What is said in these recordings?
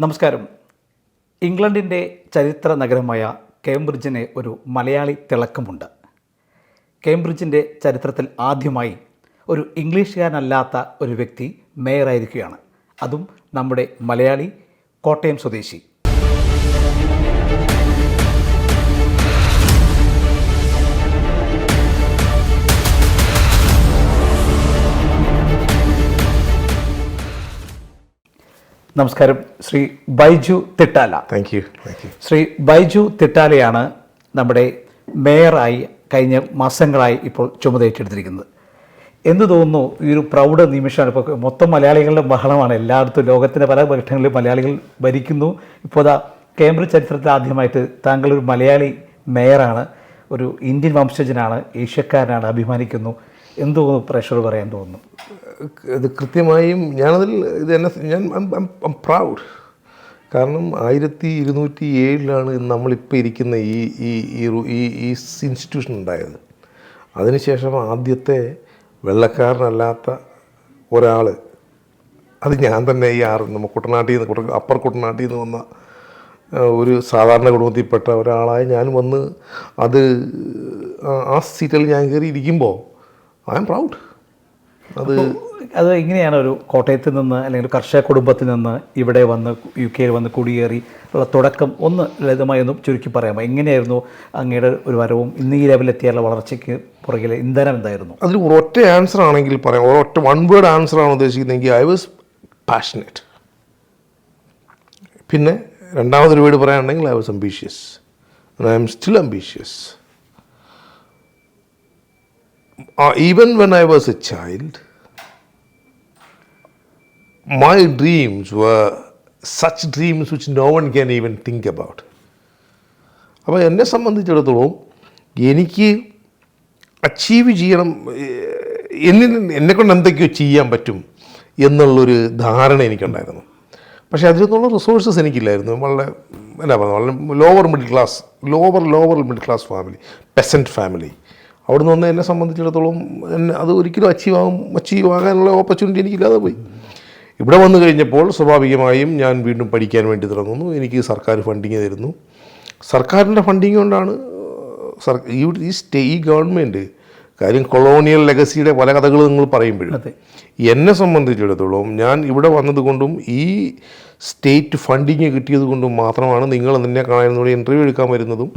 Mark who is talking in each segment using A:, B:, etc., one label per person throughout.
A: നമസ്കാരം. ഇംഗ്ലണ്ടിന്റെ ചരിത്ര നഗരമായ കേംബ്രിഡ്ജിന് ഒരു മലയാളി തിളക്കമുണ്ട്. കേംബ്രിഡ്ജിന്റെ ചരിത്രത്തിൽ ആദ്യമായി ഒരു ഇംഗ്ലീഷുകാരനല്ലാത്ത ഒരു വ്യക്തി മേയറായിരിക്കുകയാണ്. അതും നമ്മുടെ മലയാളി കോട്ടയം സ്വദേശി നമസ്കാരം. ശ്രീ ബൈജു തിട്ടാല.
B: താങ്ക് യു
A: ശ്രീ ബൈജു തിട്ടാലയാണ് നമ്മുടെ മേയറായി കഴിഞ്ഞ മാസങ്ങളായി ഇപ്പോൾ ചുമതലയേറ്റെടുത്തിരിക്കുന്നത് എന്ത് തോന്നുന്നു ഈ ഒരു പ്രൗഢ നിമിഷമാണ്. ഇപ്പോൾ മൊത്തം മലയാളികളുടെ ബഹളമാണ്. എല്ലായിടത്തും ലോകത്തിന്റെ പല ഘട്ടങ്ങളിലും മലയാളികൾ ഭരിക്കുന്നു. ഇപ്പോൾ അതാ കേംബ്രിഡ്ജ് ചരിത്രത്തിൽ ആദ്യമായിട്ട് താങ്കൾ ഒരു മലയാളി മേയറാണ്. ഒരു ഇന്ത്യൻ വംശജനാണ്. ഏഷ്യക്കാരനാണ്. അഭിമാനിക്കുന്നു. എന്ത് പ്രഷർ പറയാൻ തോന്നുന്നു.
B: ഇത് കൃത്യമായും ഞാനതിൽ ഇത് എന്നെ ഞാൻ പ്രൗഡ്. കാരണം ആയിരത്തി ഇരുന്നൂറ്റി ഏഴിലാണ് നമ്മളിപ്പോൾ ഇരിക്കുന്ന ഈ ഈ ഈ ഈ ഇൻസ്റ്റിറ്റ്യൂഷൻ ഉണ്ടായത്. അതിനുശേഷം ആദ്യത്തെ വെള്ളക്കാരനല്ലാത്ത ഒരാൾ അത് ഞാൻ തന്നെ ഈ ആറ് നമ്മൾ കുട്ടനാട്ടിൽ നിന്ന് കുട്ട അപ്പർ കുട്ടനാട്ടിൽ നിന്ന് വന്ന ഒരു സാധാരണ കുടുംബത്തിൽപ്പെട്ട ഒരാളായി ഞാൻ വന്ന് അത് ആ സീറ്റിൽ ഞാൻ കയറി ഇരിക്കുമ്പോൾ ഐ എം പ്രൗഡ്. അത്
A: അത് എങ്ങനെയാണ് ഒരു കോട്ടയത്ത് നിന്ന് അല്ലെങ്കിൽ ഒരു കർഷക കുടുംബത്തിൽ നിന്ന് ഇവിടെ വന്ന് യു കെയിൽ വന്ന് കുടിയേറി ഉള്ള തുടക്കം ഒന്ന് ലളിതമായി ഒന്ന് ചുരുക്കി പറയാമോ? എങ്ങനെയായിരുന്നു അങ്ങയുടെ ഒരു വരവും ഇന്ന് ഈ ലെവലിലെത്തിയാലുള്ള വളർച്ചയ്ക്ക് പുറകിലെ ഇന്ധനം എന്തായിരുന്നു?
B: അതിൽ ഒരൊറ്റ ആൻസർ ആണെങ്കിൽ പറയാം. ഒരൊറ്റ വൺ വേർഡ് ആൻസർ ആണ് ഉദ്ദേശിക്കുന്നതെങ്കിൽ ഐ വാസ് പാഷനേറ്റ് പിന്നെ രണ്ടാമതൊരു വേർഡ് പറയാനുണ്ടെങ്കിൽ I was ambitious I am still ambitious even when I was a child my dreams were such dreams which no one can even think about. അപ്പോൾ എന്നെ സംബന്ധിച്ചിടത്തോളം എനിക്ക് achieve ചെയ്യണം എന്നിൽ എന്നെ കൊണ്ട് എന്തൊക്കെയോ ചെയ്യാൻ പറ്റും എന്നുള്ളൊരു ധാരണ എനിക്കുണ്ടായിരുന്നു. പക്ഷേ അതിനൊന്നുള്ള റിസോഴ്സസ് എനിക്കില്ലായിരുന്നു. വളരെ എന്നാ പറയുക വളരെ lower middle class lower lower middle class family peasant family അവിടുന്ന് വന്ന് എന്നെ സംബന്ധിച്ചിടത്തോളം എന്നെ അത് ഒരിക്കലും അച്ചീവ് ആകും അച്ചീവ് ആകാനുള്ള ഓപ്പർച്യൂണിറ്റി എനിക്കില്ലാതെ പോയി. ഇവിടെ വന്നു കഴിഞ്ഞപ്പോൾ സ്വാഭാവികമായും ഞാൻ വീണ്ടും പഠിക്കാൻ വേണ്ടി തുടങ്ങുന്നു. എനിക്ക് സർക്കാർ ഫണ്ടിങ് തരുന്നു. സർക്കാരിന്റെ ഫണ്ടിങ് കൊണ്ടാണ് സർ ഈ ഈ സ്റ്റേ ഈ ഗവൺമെന്റ് കാര്യം കൊളോണിയൽ ലെഗസിയുടെ പല കഥകൾ നിങ്ങൾ പറയുമ്പോഴും. എന്നെ സംബന്ധിച്ചിടത്തോളം ഞാൻ ഇവിടെ വന്നതുകൊണ്ടും ഈ സ്റ്റേറ്റ് ഫണ്ടിങ് കിട്ടിയത് കൊണ്ടും മാത്രമാണ് നിങ്ങൾ നിന്നെ കാണാനോട് ഇന്റർവ്യൂ എടുക്കാൻ വരുന്നതും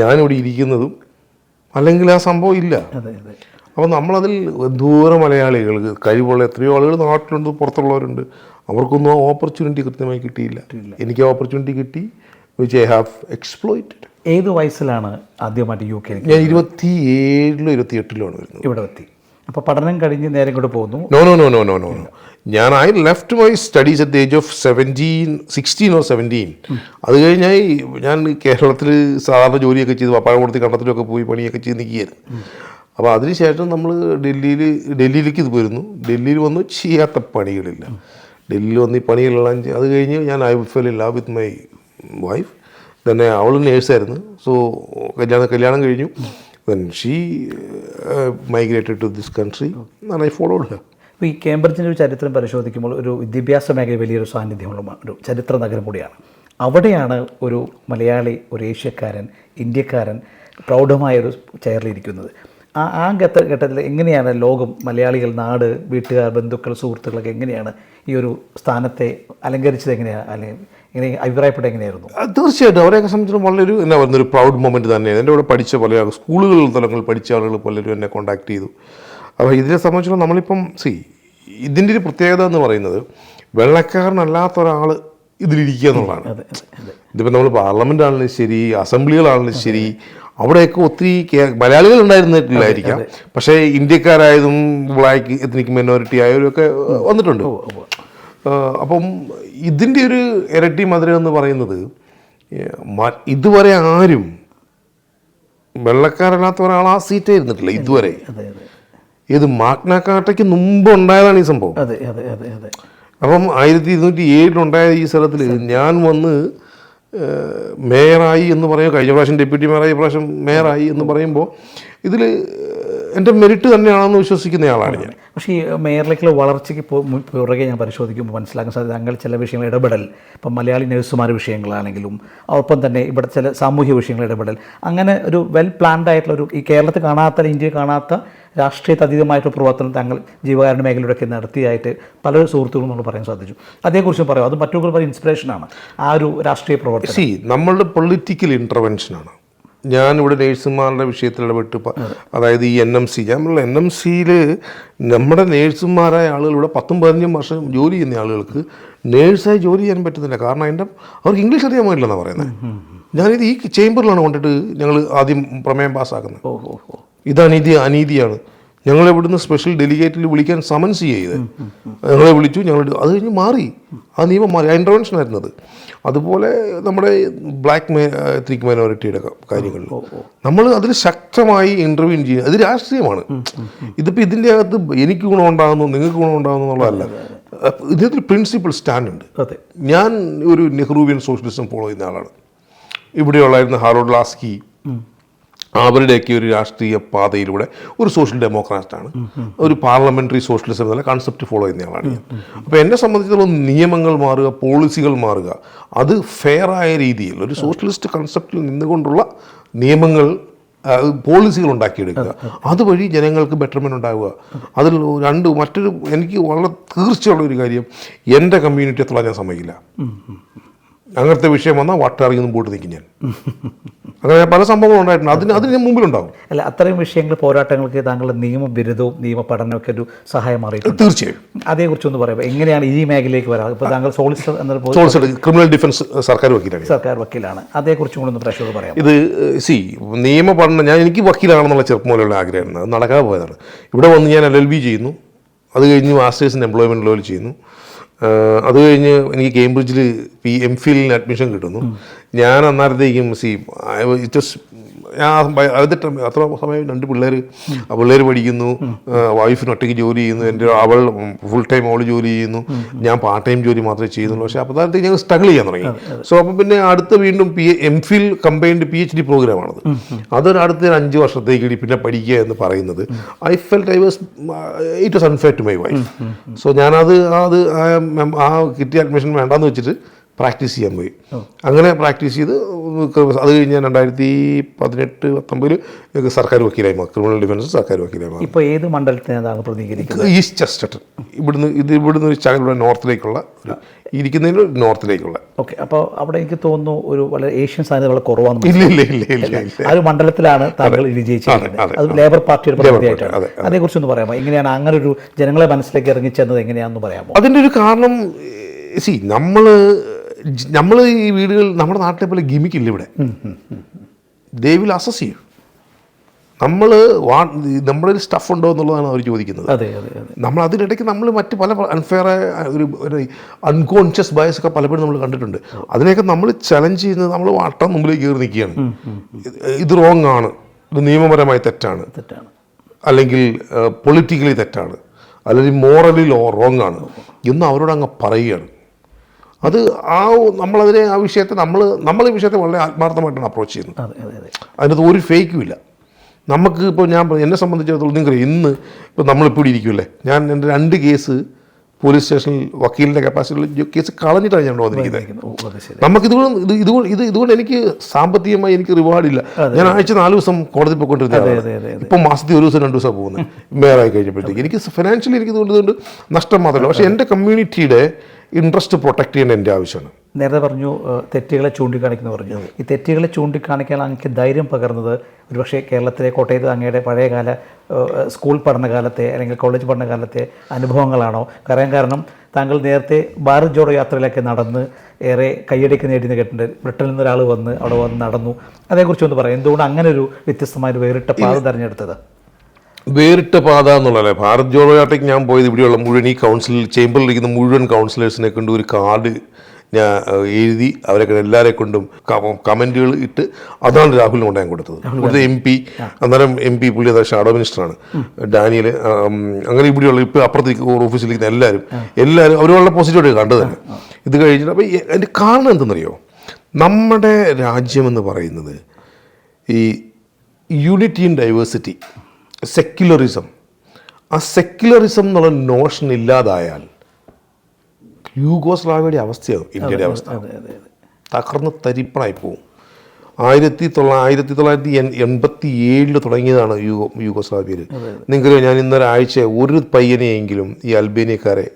B: ഞാനിവിടെ ഇരിക്കുന്നതും. അല്ലെങ്കിൽ ആ സംഭവം ഇല്ല. അപ്പോൾ നമ്മളതിൽ ദൂര മലയാളികൾ കഴിവുള്ള എത്രയോ ആളുകൾ നാട്ടിലുണ്ട് പുറത്തുള്ളവരുണ്ട്. അവർക്കൊന്നും ആ ഓപ്പർച്യൂണിറ്റി കൃത്യമായി കിട്ടിയില്ല. എനിക്ക് ആ ഓപ്പർച്യൂണിറ്റി കിട്ടി വിച്ച് ഐ ഹാവ് എക്സ്പ്ലോയിറ്റഡ്
A: ഏത് വയസ്സിലാണ് ആദ്യമായിട്ട് യു കെ
B: ഞാൻ ഇരുപത്തി ഏഴിലോ ഇരുപത്തി എട്ടിലാണ് വരുന്നത്.
A: ഇവിടെ എത്തി. അപ്പോൾ പഠനം കഴിഞ്ഞ് നേരെ ഇങ്ങോട്ട് പോകുന്നു.
B: No no no no no no no ഞാൻ I left my studies at the age of seventeen sixteen or seventeen അത് കഴിഞ്ഞാൽ ഞാൻ കേരളത്തിൽ സാധാരണ ജോലിയൊക്കെ ചെയ്ത് പപ്പാഴംകുളത്തി കണ്ടത്തിലൊക്കെ പോയി പണിയൊക്കെ ചെയ്ത് നിൽക്കുകയായിരുന്നു. അപ്പോൾ അതിനുശേഷം നമ്മൾ ഡൽഹിയിൽ ഡൽഹിയിലേക്ക് ഇത് പോയിരുന്നു. ഡൽഹിയിൽ വന്നു ചെയ്യാത്ത പണികളില്ല. ഡൽഹിയിൽ വന്ന് ഈ പണികളെല്ലാം അത് കഴിഞ്ഞ് ഞാൻ I fell in love with my wife തന്നെ അവൾ നേഴ്സായിരുന്നു സോ കല്യാണം കല്യാണം കഴിഞ്ഞു. Then she migrated to this country I follow her
A: അപ്പോൾ ഈ കേംബ്രിഡ്ജിന്റെ ഒരു ചരിത്രം പരിശോധിക്കുമ്പോൾ ഒരു വിദ്യാഭ്യാസ മേഖല വലിയൊരു സാന്നിധ്യമുള്ള ഒരു ചരിത്ര നഗരം കൂടിയാണ്. അവിടെയാണ് ഒരു മലയാളി ഒരു ഏഷ്യക്കാരൻ ഇന്ത്യക്കാരൻ പ്രൗഢമായൊരു ചെയറിലിരിക്കുന്നത്. ആ ആ ഘട്ട ഘട്ടത്തിൽ എങ്ങനെയാണ് ലോകം മലയാളികൾ നാട് വീട്ടുകാർ ബന്ധുക്കൾ സുഹൃത്തുക്കളൊക്കെ എങ്ങനെയാണ് ഈ ഒരു സ്ഥാനത്തെ അലങ്കരിച്ചത് എങ്ങനെയാണ് അല്ലെങ്കിൽ എങ്ങനെ അഭിപ്രായപ്പെട്ട എങ്ങനെയായിരുന്നു?
B: തീർച്ചയായിട്ടും. അവരെയൊക്കെ സംബന്ധിച്ചിടത്തോളം വളരെ ഒരു എന്നാ പറയുന്ന ഒരു പ്രൗഡ് മൊമെന്റ് തന്നെയാണ്. എന്റെ കൂടെ പഠിച്ച പല സ്കൂളുകളിൽ തലങ്ങളിൽ പഠിച്ച ആളുകൾ പലരും എന്നെ കോൺടാക്ട് ചെയ്തു. അപ്പോൾ ഇതിനെ സംബന്ധിച്ചിടത്തോളം നമ്മളിപ്പം സി ഇതിന്റെ ഒരു പ്രത്യേകത എന്ന് പറയുന്നത് വെള്ളക്കാരനല്ലാത്ത ഒരാൾ ഇതിലിരിക്കുക എന്നുള്ളതാണ്. ഇതിപ്പോൾ നമ്മൾ പാർലമെന്റ് ആണെങ്കിലും ശരി അസംബ്ലികളാണെങ്കിലും ശരി അവിടെയൊക്കെ ഒത്തിരി മലയാളികൾ ഉണ്ടായിരുന്നിട്ടില്ലായിരിക്കാം പക്ഷേ ഇന്ത്യക്കാരായതും ബ്ലാക്ക് എത്നിക് മൈനോറിറ്റി ഒക്കെ വന്നിട്ടുണ്ട്. അപ്പം ഇതിന്റെ ഒരു ഇരട്ടി മധുരം എന്ന് പറയുന്നത് ഇതുവരെ ആരും വെള്ളക്കാരല്ലാത്ത ഒരാൾ ആ സീറ്റേ ഇരുന്നിട്ടില്ല ഇതുവരെ. ഇത് മാഗ്നാക്കാട്ടയ്ക്ക് മുമ്പ് ഉണ്ടായതാണ് ഈ സംഭവം. അപ്പം ആയിരത്തി ഇരുന്നൂറ്റി ഏഴിലുണ്ടായ ഈ സ്ഥലത്തിൽ ഞാൻ വന്ന് മേയറായി എന്ന് പറയുമ്പോൾ കഴിഞ്ഞ പ്രാവശ്യം ഡെപ്യൂട്ടി മേയറായി പ്രാവശ്യം മേയറായി എന്ന് പറയുമ്പോൾ ഇതിൽ എന്റെ മെറിറ്റ് തന്നെയാണെന്ന് വിശ്വസിക്കുന്നയാളാണ് ഞാൻ.
A: പക്ഷേ ഈ മേയറിലേക്കുള്ള വളർച്ചയ്ക്ക് പുറകെ ഞാൻ പരിശോധിക്കുമ്പോൾ മനസ്സിലാക്കാൻ സാധ്യത താങ്കൾ ചില വിഷയങ്ങൾ ഇടപെടൽ. ഇപ്പം മലയാളി നഴ്സുമാർ വിഷയങ്ങളാണെങ്കിലും ഒപ്പം തന്നെ ഇവിടെ ചില സാമൂഹ്യ വിഷയങ്ങൾ ഇടപെടൽ. അങ്ങനെ ഒരു വെൽ പ്ലാൻഡ് ആയിട്ടുള്ള ഒരു ഈ കേരളത്തിൽ കാണാത്ത ഇന്ത്യയിൽ കാണാത്ത രാഷ്ട്രീയത്തെ അതീതമായിട്ടുള്ള പ്രവർത്തനം താങ്കൾ ജീവകാരുണ്യ മേഖലയിലൊക്കെ നടത്തിയായിട്ട് പല സുഹൃത്തുക്കളും നമ്മൾ പറയാൻ സാധിച്ചു. അതേക്കുറിച്ച് പറയാം. അത് മറ്റൊരു ഇൻസ്പിറേഷനാണ് ആ ഒരു രാഷ്ട്രീയ പ്രവർത്തനം.
B: സി നമ്മളുടെ പൊളിറ്റിക്കൽ ഇന്റർവെൻഷനാണ് ഞാനിവിടെ നേഴ്സുമാരുടെ വിഷയത്തിൽ ഇടപെട്ട് അതായത് ഈ എൻ എം സി ഞാൻ പറഞ്ഞു എൻ എം സിയിൽ നമ്മുടെ നേഴ്സുമാരായ ആളുകൾ ഇവിടെ പത്തും പതിനഞ്ചും വർഷം ജോലി ചെയ്യുന്ന ആളുകൾക്ക് നേഴ്സായി ജോലി ചെയ്യാൻ പറ്റുന്നില്ല. കാരണം അതിന്റെ അവർക്ക് ഇംഗ്ലീഷ് അറിയാൻ പാടില്ലെന്നാണ് പറയുന്നത് ഞാനിത് ഈ ചേമ്പറിലാണ് കൊണ്ടിട്ട് ഞങ്ങൾ ആദ്യം പ്രമേയം പാസ്സാക്കുന്നത്
A: ഓ ഓ ഓ
B: ഇത് അനീതി അനീതിയാണ്. ഞങ്ങൾ ഇവിടുന്ന് സ്പെഷ്യൽ ഡെലിഗേറ്റിൽ വിളിക്കാൻ സമൻസ് ചെയ്ത്. ഞങ്ങളെ വിളിച്ചു ഞങ്ങൾ അത് കഴിഞ്ഞ് മാറി. ആ നിയമം മാറി ആ ഇന്റർവെൻഷൻ ആയിരുന്നത് അതുപോലെ നമ്മുടെ ബ്ലാക്ക് മേ എത്നിക് മൈനോറിറ്റിയുടെ കാര്യങ്ങളിൽ. നമ്മൾ അതിൽ ശക്തമായി ഇന്റർവ്യൂ ചെയ്യുക അത് രാഷ്ട്രീയമാണ്. ഇതിപ്പോൾ ഇതിന്റെ അകത്ത് എനിക്ക് ഗുണമുണ്ടാകുന്നു നിങ്ങൾക്ക് ഗുണമുണ്ടാകുന്നു എന്നുള്ളതല്ല. ഇതിനകത്ത് പ്രിൻസിപ്പിൾ സ്റ്റാൻഡ് ഉണ്ട്.
A: അതെ.
B: ഞാൻ ഒരു നെഹ്റുവിയൻ സോഷ്യലിസം ഫോളോ ചെയ്യുന്ന ആളാണ്. ഇവിടെയുള്ളായിരുന്ന ഹാറോഡ് ലാസ്കി. അവരുടെയൊക്കെ ഒരു രാഷ്ട്രീയ പാതയിലൂടെ ഒരു സോഷ്യൽ ഡെമോക്രാറ്റാണ്. ഒരു പാർലമെന്ററി സോഷ്യലിസം എന്നുള്ള കൺസെപ്റ്റ് ഫോളോ ചെയ്യുന്ന ആളാണ് അപ്പോൾ എന്നെ സംബന്ധിച്ചിടത്തോളം നിയമങ്ങൾ മാറുക പോളിസികൾ മാറുക അത് ഫെയറായ രീതിയിൽ ഒരു സോഷ്യലിസ്റ്റ് കൺസെപ്റ്റിൽ നിന്നുകൊണ്ടുള്ള നിയമങ്ങൾ പോളിസികൾ ഉണ്ടാക്കിയെടുക്കുക. അതുവഴി ജനങ്ങൾക്ക് ബെറ്റർമെന്റ് ഉണ്ടാവുക. അതിൽ രണ്ട് മറ്റൊരു എനിക്ക് വളരെ തീർച്ചയുള്ള ഒരു കാര്യം എന്റെ കമ്മ്യൂണിറ്റി എത്ര ഞാൻ സമ്മതിക്കില്ല. അങ്ങനത്തെ വിഷയം വന്നാൽ വട്ടാറിയൊന്നും പോയിട്ട് നിൽക്കും ഞാൻ. അങ്ങനെ പല സംഭവങ്ങളും ഉണ്ടായിട്ടുണ്ട്. അതിന് അതിന് മുമ്പിൽ മുമ്പിലുണ്ടാവും.
A: അല്ല അത്രയും വിഷയങ്ങൾ പോരാട്ടങ്ങൾക്ക് താങ്കളുടെ നിയമ ബിരുദവും നിയമ പഠനമൊക്കെ ഒരു സഹായം മാറിയിട്ടുണ്ട്
B: തീർച്ചയായും.
A: അതേക്കുറിച്ചൊന്ന് പറയാം. എങ്ങനെയാണ് ഈ മേഖലയിലേക്ക് വരാം? ഇപ്പോൾ താങ്കൾ സോളിസിറ്റർ
B: എന്ന ക്രിമിനൽ ഡിഫൻസ് സർക്കാർ വക്കീലാണ്.
A: സർക്കാർ വക്കീലാണ്. അതേക്കുറിച്ചും കൂടെ ഒന്ന് പ്രേക്ഷകർ പറയാം
B: ഇത് സി നിയമ പഠനം ഞാൻ എനിക്ക് വക്കീലാണെന്നുള്ള ചെറുപ്പം പോലെയുള്ള ആഗ്രഹമായിരുന്നു അത് നടക്കാതെ പോയതാണ്. ഇവിടെ വന്ന് ഞാൻ എൽ എൽ ബി ചെയ്യുന്നു. അത് കഴിഞ്ഞ് മാസ്റ്റേഴ്സിന്റെ എംപ്ലോയ്മെന്റ് ലോയിൽ ചെയ്യുന്നു. അത് കഴിഞ്ഞ് എനിക്ക് കേംബ്രിഡ്ജിൽ പി എം ഫിലിന് അഡ്മിഷൻ കിട്ടുന്നു. ഞാൻ അന്നേരത്തേക്കും സി ഇറ്റ് ഞാൻ അതിട്ട് അത്ര സമയം രണ്ട് പിള്ളേർ ആ പിള്ളേർ പഠിക്കുന്നു വൈഫിന് ഒറ്റയ്ക്ക് ജോലി ചെയ്യുന്നു എന്റെ അവൾ ഫുൾ ടൈം അവൾ ജോലി ചെയ്യുന്നു ഞാൻ പാർട്ട് ടൈം ജോലി മാത്രമേ ചെയ്യുന്നുള്ളൂ. പക്ഷേ അപ്പോൾ അതായത് ഞങ്ങൾ സ്ട്രഗിൾ ചെയ്യാൻ തുടങ്ങി. സോ അപ്പം പിന്നെ അടുത്ത വീണ്ടും P M phil combined P H D പ്രോഗ്രാമാണത് അതൊരു അടുത്ത അഞ്ച് വർഷത്തേക്ക് കൂടി പിന്നെ പഠിക്കുക എന്ന് പറയുന്നത്. I felt I was it was unfair to my wife so ഞാനത് അത് ആ കിട്ടിയ അഡ്മിഷൻ വേണ്ടാന്ന് വെച്ചിട്ട് പ്രാക്ടീസ് ചെയ്യാൻ പോയി. അങ്ങനെ പ്രാക്ടീസ് ചെയ്ത് അത് കഴിഞ്ഞ് ഞാൻ രണ്ടായിരത്തി പതിനെട്ട് പത്തൊമ്പതിൽ സർക്കാർ വക്കീലായി മാറി. ക്രിമിനൽ ഡിഫൻസ് സർക്കാർ വക്കീലായി മാറി.
A: ഇപ്പോൾ ഏത് മണ്ഡലത്തിനാണ് പ്രതികരിക്കുന്നത്?
B: East Chester. ഇവിടുന്ന് ഇത് ഇവിടുന്ന് ഒരു ചകലുള്ള നോർത്തിലേക്കുള്ള ഒരു ഇരിക്കുന്നതിന് നോർത്തിലേക്കുള്ള.
A: ഓക്കെ അപ്പോൾ അവിടെ എനിക്ക് തോന്നുന്നു ഒരു വളരെ ഏഷ്യൻ സാധ്യത വളരെ കുറവാണ്
B: ഇല്ല ഇല്ല ഇല്ല ഇല്ല.
A: ആ ഒരു മണ്ഡലത്തിലാണ് താങ്കൾ വിജയിച്ചിരിക്കുന്നത്
B: അത്
A: ലേബർ പാർട്ടിയുടെ പ്രതിനിധിയായിട്ടാണ്. അതേക്കുറിച്ച് ഒന്ന് പറയാമോ? എങ്ങനെയാണ് അങ്ങനെ ഒരു ജനങ്ങളെ മനസ്സിലേക്ക് ഇറങ്ങിച്ചെന്നത് എങ്ങനെയാണെന്ന് പറയാമോ?
B: അതിന്റെ ഒരു കാരണം സി നമ്മൾ നമ്മൾ ഈ വീടുകൾ നമ്മുടെ നാട്ടിലെ പോലെ ഗിമിക്കില്ല ഇവിടെ. ദേ വിൽ അസസ് ചെയ്യും നമ്മൾ വാ നമ്മുടെ ഒരു സ്റ്റഫ് ഉണ്ടോ എന്നുള്ളതാണ് അവർ ചോദിക്കുന്നത്.
A: അതെ അതെ
B: നമ്മൾ അതിനിടയ്ക്ക് നമ്മൾ മറ്റ് പല അൺഫെയർ ഒരു ഒരു അൺകോൺഷ്യസ് ബയസ് ഒക്കെ പലപ്പോഴും നമ്മൾ കണ്ടിട്ടുണ്ട്. അതിനെയൊക്കെ നമ്മൾ ചലഞ്ച് ചെയ്യുന്നത് നമ്മൾ വട്ടം മുമ്പിലേക്ക് കയറി നിൽക്കുകയാണ്. ഇത് റോങ് ആണ്. ഇത് നിയമപരമായി തെറ്റാണ്.
A: തെറ്റാണ്.
B: അല്ലെങ്കിൽ പൊളിറ്റിക്കലി തെറ്റാണ്. അല്ലെങ്കിൽ മോറലി റോങ് ആണ്. എന്ന് അവരോട് അങ്ങ് പറയുകയാണ്. അത് ആ നമ്മളതിനെ ആ വിഷയത്തെ നമ്മൾ നമ്മൾ ഈ വിഷയത്തെ വളരെ ആത്മാർത്ഥമായിട്ടാണ് അപ്രോച്ച് ചെയ്യുന്നത്.
A: അതെ അതെ അതെ.
B: അതിനകത്ത് ഒരു ഫേക്കും ഇല്ല. നമുക്ക് ഇപ്പോൾ ഞാൻ എന്നെ സംബന്ധിച്ചിടത്തോളം നിങ്ങൾ ഇന്ന് ഇപ്പോൾ നമ്മളിപ്പോൾ ഇരിക്കുമല്ലേ ഞാൻ എന്റെ രണ്ട് കേസ് പോലീസ് സ്റ്റേഷനിൽ വക്കീലിന്റെ കപ്പാസിറ്റിയിൽ കേസ് കളഞ്ഞിട്ടാണ് ഞാൻ വന്നിരിക്കുന്നത്.
A: ഓ
B: നമുക്ക് ഇതുകൊണ്ട് ഇത് ഇതുകൊണ്ട് ഇത് ഇതുകൊണ്ട് എനിക്ക് സാമ്പത്തികമായി എനിക്ക് റിവാർഡില്ല ഞാൻ ആഴ്ച നാല് ദിവസം കോടതി
A: പോയിക്കൊണ്ടിരുന്നത്
B: ഇപ്പം മാസത്തിൽ ഒരു ദിവസം രണ്ട് ദിവസം പോകുന്നത്. മേയറായി കഴിഞ്ഞപ്പോഴത്തേക്ക്. എനിക്ക് ഫിനാൻഷ്യലി എനിക്ക് ഇതുകൊണ്ട് ഇതുകൊണ്ട് നഷ്ടം മാത്രമല്ല. പക്ഷേ എന്റെ കമ്മ്യൂണിറ്റിയുടെ ഇൻട്രസ്റ്റ് പ്രൊട്ടക്ട് ചെയ്യേണ്ട എന്റെ ആവശ്യമാണ്.
A: നേരത്തെ പറഞ്ഞു തെറ്റുകളെ ചൂണ്ടിക്കാണിക്കുന്നു പറഞ്ഞു. ഈ തെറ്റുകളെ ചൂണ്ടിക്കാണിക്കാൻ അങ്ങക്ക് ധൈര്യം പകർന്നത് ഒരുപക്ഷെ കേരളത്തിലെ കോട്ടയത്ത് അങ്ങയുടെ പഴയകാല സ്കൂൾ പഠനകാലത്തെ അല്ലെങ്കിൽ കോളേജ് പഠനകാലത്തെ അനുഭവങ്ങളാണോ? പറയാൻ കാരണം താങ്കൾ നേരത്തെ ഭാരത് ജോഡോ യാത്രയിലൊക്കെ നടന്ന് ഏറെ കയ്യടിക്ക് നേടിയെന്ന് കേട്ടിട്ടുണ്ട്. ബ്രിട്ടനിൽ നിന്ന് ഒരാൾ വന്ന് അവിടെ വന്ന് നടന്നു. അതേക്കുറിച്ച് ഒന്ന് പറയാം. എന്തുകൊണ്ട് അങ്ങനെ ഒരു വ്യത്യസ്തമായ ഒരു വേറിട്ട പാത തിരഞ്ഞെടുത്തത്?
B: വേറിട്ട പാത എന്നുള്ളതല്ലേ? ഭാരത് ജോഡോ യാത്രയ്ക്ക് ഞാൻ പോയത് ഇവിടെയുള്ള മുഴുവൻ ഈ കൗൺസിലിൽ ചേമ്പറിലിരിക്കുന്ന മുഴുവൻ കൗൺസിലേഴ്സിനെ കൊണ്ട് ഒരു കാർഡ് ഞാൻ എഴുതി അവരെ എല്ലാവരെ കൊണ്ടും കമന്റുകൾ ഇട്ട് അതാണ് രാഹുലിന് കൊണ്ട് ഞാൻ കൊടുത്തത്. ഇവിടുത്തെ എം പി അന്നേരം എം പി പുള്ളി അതായത് ഷാഡോ മിനിസ്റ്ററാണ് ഡാനിയൽ അങ്ങനെ ഇവിടെയുള്ള ഇപ്പോൾ അപ്പുറത്തേക്ക് ഓഫീസിലിരിക്കുന്ന എല്ലാവരും എല്ലാവരും അവരുള്ള പോസിറ്റീവ് പോസിറ്റീവായിട്ട് കണ്ടത് തന്നെ. ഇത് കഴിഞ്ഞിട്ട് അപ്പോൾ അതിന്റെ കാരണം എന്തെന്നറിയോ? നമ്മുടെ രാജ്യമെന്ന് പറയുന്നത് ഈ യൂണിറ്റി ഇൻ ഡൈവേഴ്സിറ്റി സെക്യുലറിസം ആ സെക്യുലറിസം എന്നുള്ള നോഷൻ ഇല്ലാതായാൽ യൂഗോസ്ലാവിയുടെ അവസ്ഥയാകും ഇന്ത്യയുടെ അവസ്ഥ തകർന്ന് തരിപ്പണായി പോകും ആയിരത്തി തൊള്ള ആയിരത്തി തൊള്ളായിരത്തി എൺ എൺപത്തി ഏഴിൽ തുടങ്ങിയതാണ് യൂഗോ യൂഗോസ്ലാവിയയിൽ. നിങ്ങൾക്ക് ഞാൻ ഇന്നൊരാഴ്ച ഒരു പയ്യനെയെങ്കിലും ഈ അൽബേനിയക്കാരെ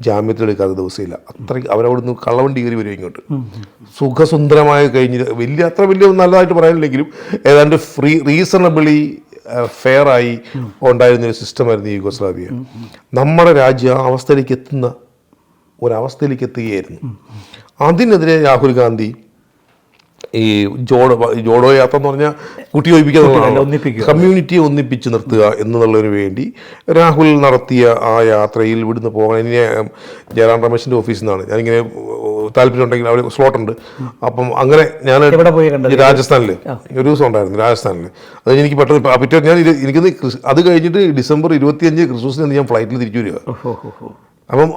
B: ജാമ്യത്തിലെടുക്കാത്ത ദിവസമില്ല. അത്രയ്ക്ക് അവരവിടുന്ന് കള്ളവണ്ടി കയറി വരും ഇങ്ങോട്ട്. സുഖസുന്ദരമായി കഴിഞ്ഞ് വലിയ അത്ര വലിയ നല്ലതായിട്ട് പറയാനില്ലെങ്കിലും ഏതാണ്ട് ഫ്രീ റീസണബിളി ഫെയർ ആയി ഉണ്ടായിരുന്ന ഒരു സിസ്റ്റമായിരുന്നു യുഗോസ്ലാവിയ. നമ്മുടെ രാജ്യം ആ അവസ്ഥയിലേക്ക് എത്തുന്ന ഒരവസ്ഥയിലേക്ക് എത്തുകയായിരുന്നു. അതിനെതിരെ രാഹുൽ ഗാന്ധി ഈ ജോഡോ ജോഡോ യാത്ര എന്ന് പറഞ്ഞാൽ കുട്ടി
A: ഒഴിപ്പിക്കുക.
B: കമ്മ്യൂണിറ്റിയെ ഒന്നിപ്പിച്ച് നിർത്തുക എന്നുള്ളതിന് വേണ്ടി രാഹുൽ നടത്തിയ ആ യാത്രയിൽ ഇവിടുന്ന് പോകാൻ ഇനി ജയറാം രമേശിന്റെ ഓഫീസിൽ നിന്നാണ്. ഞാനിങ്ങനെ താല്പര്യമുണ്ടെങ്കിൽ അവിടെ സ്ലോട്ട് ഉണ്ട്. അപ്പം അങ്ങനെ ഞാൻ? രാജസ്ഥാനിൽ ഒരു ദിവസം ഉണ്ടായിരുന്നു രാജസ്ഥാനിൽ അത് എനിക്ക് പെട്ടെന്ന് പിറ്റേ ഞാൻ എനിക്ക് അത് കഴിഞ്ഞിട്ട് ഡിസംബർ ഇരുപത്തിയഞ്ച് ക്രിസ്മസിന് ഞാൻ ഫ്ലൈറ്റിൽ തിരിച്ചു വരിക. അപ്പം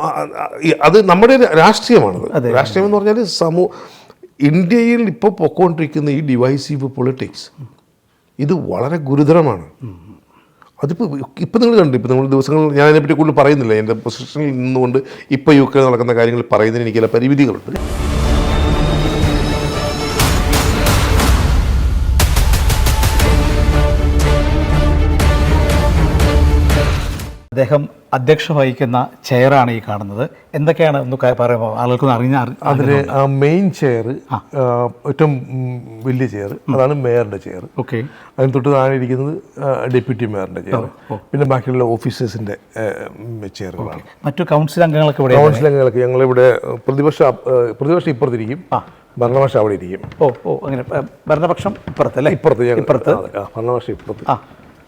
B: അത് നമ്മുടെ രാഷ്ട്രീയമാണത്. രാഷ്ട്രീയം എന്ന് പറഞ്ഞാൽ സമൂഹ ഇന്ത്യയിൽ ഇപ്പോൾ പൊക്കോണ്ടിരിക്കുന്ന ഈ ഡിവൈസീവ് പൊളിറ്റിക്സ് ഇത് വളരെ ഗുരുതരമാണ്. അതിപ്പോൾ ഇപ്പം നിങ്ങൾ കണ്ടു? ഇപ്പം നമ്മൾ ദിവസങ്ങൾ ഞാൻ അതിനെപ്പറ്റി കൂടുതൽ പറയുന്നില്ല. എന്റെ പൊസിഷനിൽ നിന്നുകൊണ്ട് ഇപ്പോൾ യു കെ നടക്കുന്ന കാര്യങ്ങൾ പറയുന്നതിന് എനിക്ക് ചില പരിമിതികളുണ്ട്.
A: അദ്ദേഹം അധ്യക്ഷ വഹിക്കുന്ന ചെയറാണ് ഈ കാണുന്നത്. എന്തൊക്കെയാണ് ഒന്ന് പറയുമ്പോൾ പറയുമോ? ആളുകൾക്കൊന്ന് അറിഞ്ഞ
B: അതിൽ ആ മെയിൻ ചെയർ ഏറ്റവും വലിയ ചെയർ അതാണ് മേയറിന്റെ ചെയർ
A: ഓക്കെ.
B: അതിന് തൊട്ട് താഴെ ഇരിക്കുന്നത് ഡെപ്യൂട്ടി മേയറിന്റെ ചെയർ പിന്നെ ബാക്കിയുള്ള ഓഫീസേഴ്സിന്റെ ചെയറുകളാണ്
A: മറ്റു കൗൺസിൽ അംഗങ്ങളൊക്കെ ഇവിടെ
B: കൗൺസിൽ അംഗങ്ങൾക്ക് ഞങ്ങളിവിടെ പ്രതിപക്ഷ പ്രതിപക്ഷം ഇപ്പുറത്തിരിക്കും. ഭരണപക്ഷം അവിടെ ഇരിക്കും.
A: ഓ ഓ അങ്ങനെ. ഭരണപക്ഷം ഇപ്പുറത്ത് അല്ലേ?
B: ഇപ്പുറത്ത്
A: ഇപ്പുറത്ത്.
B: ഭരണപക്ഷം ഇപ്പുറത്ത്.